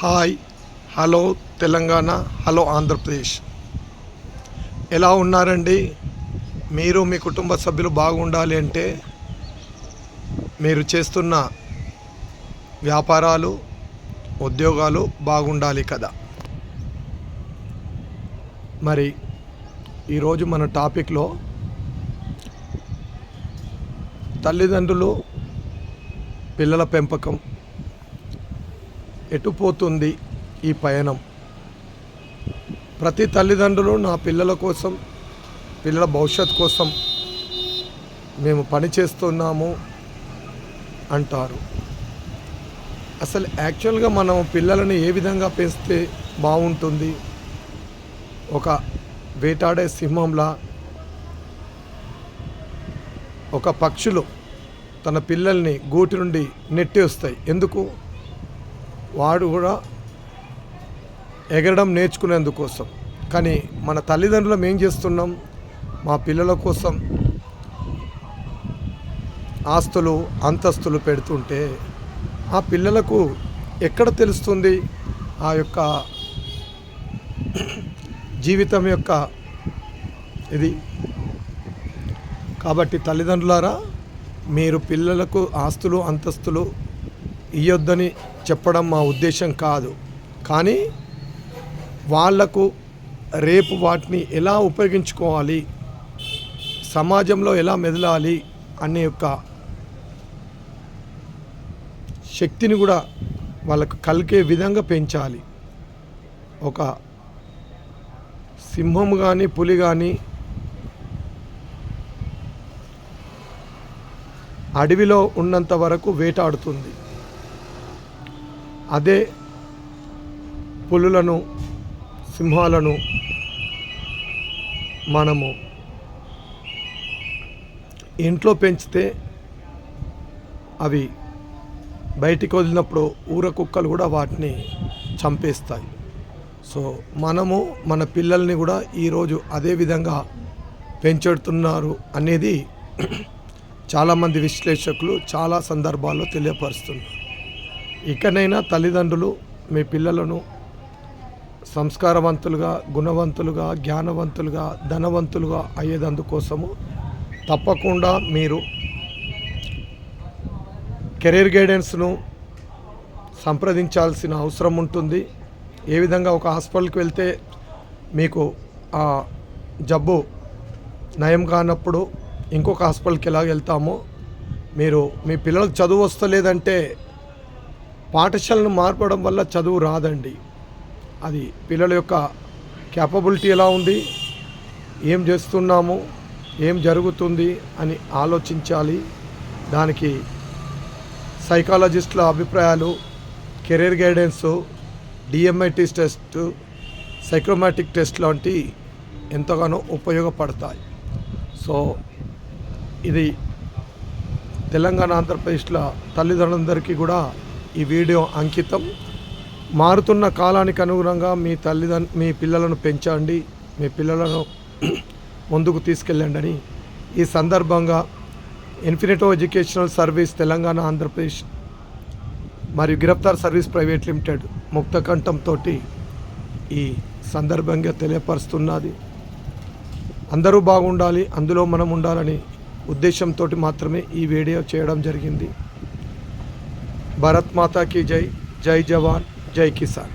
Hi hello Telangana hello Andhra Pradesh. ఎలా ఉన్నారండి? మీరు మీ కుటుంబ సభ్యులు బాగుండాలి అంటే మీరు చేస్తున్న వ్యాపారాలు ఉద్యోగాలు బాగుండాలి కదా. మరి ఈరోజు మన టాపిక్లో తల్లిదండ్రులు పిల్లల పెంపకం ఎటుపోతుంది ఈ పయనం? ప్రతి తల్లిదండ్రులు నా పిల్లల కోసం పిల్లల భవిష్యత్ కోసం మేము పని చేస్తున్నాము అంటారు. అసలు యాక్చువల్గా మనం పిల్లలని ఏ విధంగా పెంచితే బాగుంటుంది? ఒక వేటాడే సింహంలా ఒక పక్షులు తన పిల్లల్ని గూటి నుండి నెట్టేస్తాయి. ఎందుకు? వాడు కూడా ఎగరడం నేర్చుకునేందుకోసం. కానీ మన తల్లిదండ్రులం ఏం చేస్తున్నాం? మా పిల్లల కోసం ఆస్తులు అంతస్తులు పెడుతుంటే ఆ పిల్లలకు ఎక్కడ తెలుస్తుంది? ఆ యొక్క జీవితం యొక్క ఇది. కాబట్టి తల్లిదండ్రులారా మీరు పిల్లలకు ఆస్తులు అంతస్తులు ఇవ్వద్దని చెప్పడం మా ఉద్దేశం కాదు. కానీ వాళ్ళకు రేపు వాటిని ఎలా ఉపయోగించుకోవాలి సమాజంలో ఎలా మెదలాలి అనే యొక్క శక్తిని కూడా వాళ్ళకు కలిగే విధంగా పెంచాలి. ఒక సింహం కానీ పులి కానీ అడవిలో ఉన్నంత వరకు వేటాడుతుంది. అదే పులులను సింహాలను మనము ఇంట్లో పెంచితే అవి బయటికి వదిలినప్పుడు ఊర కుక్కలు కూడా వాటిని చంపేస్తాయి. సో మనము మన పిల్లల్ని కూడా ఈరోజు అదే విధంగా పెంచెడుతున్నారు అనేది చాలామంది విశ్లేషకులు చాలా సందర్భాల్లో తెలియపరుస్తున్నారు. ఇకనైనా తల్లిదండ్రులు మీ పిల్లలను సంస్కారవంతులుగా గుణవంతులుగా జ్ఞానవంతులుగా ధనవంతులుగా అయ్యేదందుకోసము తప్పకుండా మీరు కెరీర్ గైడెన్స్ను సంప్రదించాల్సిన అవసరం ఉంటుంది. ఏ విధంగా ఒక హాస్పిటల్కి వెళ్తే మీకు ఆ జబ్బు నయం కానప్పుడు ఇంకొక హాస్పిటల్కి ఎలా వెళ్తామో మీరు మీ పిల్లలకు చదువు వస్తలేదంటే పాఠశాలను మార్పడం వల్ల చదువు రాదండి. అది పిల్లల యొక్క క్యాపబిలిటీ ఎలా ఉంది ఏం చేస్తున్నాము ఏం జరుగుతుంది అని ఆలోచించాలి. దానికి సైకాలజిస్టుల అభిప్రాయాలు career guidance D M I T test psychometric test లాంటి ఎంతగానో ఉపయోగపడతాయి. సో ఇది తెలంగాణ ఆంధ్రప్రదేశ్లో తల్లిదండ్రులందరికీ కూడా ఈ వీడియో అంకితం. మారుతున్న కాలానికి అనుగుణంగా మీ తల్లిదండ్రు మీ పిల్లలను పెంచండి. మీ పిల్లలను ముందుకు తీసుకెళ్ళండి అని ఈ సందర్భంగా Infinito educational service Telangana Andhra Pradesh మరియు గిరఫ్తార్ సర్వీస్ ప్రైవేట్ లిమిటెడ్ ముక్తకంఠంతో ఈ సందర్భంగా తెలియపరుస్తున్నది. అందరూ బాగుండాలి అందులో మనం ఉండాలని ఉద్దేశంతో మాత్రమే ఈ వీడియో చేయడం జరిగింది. भारत माता की जय जय जवान जय किसान।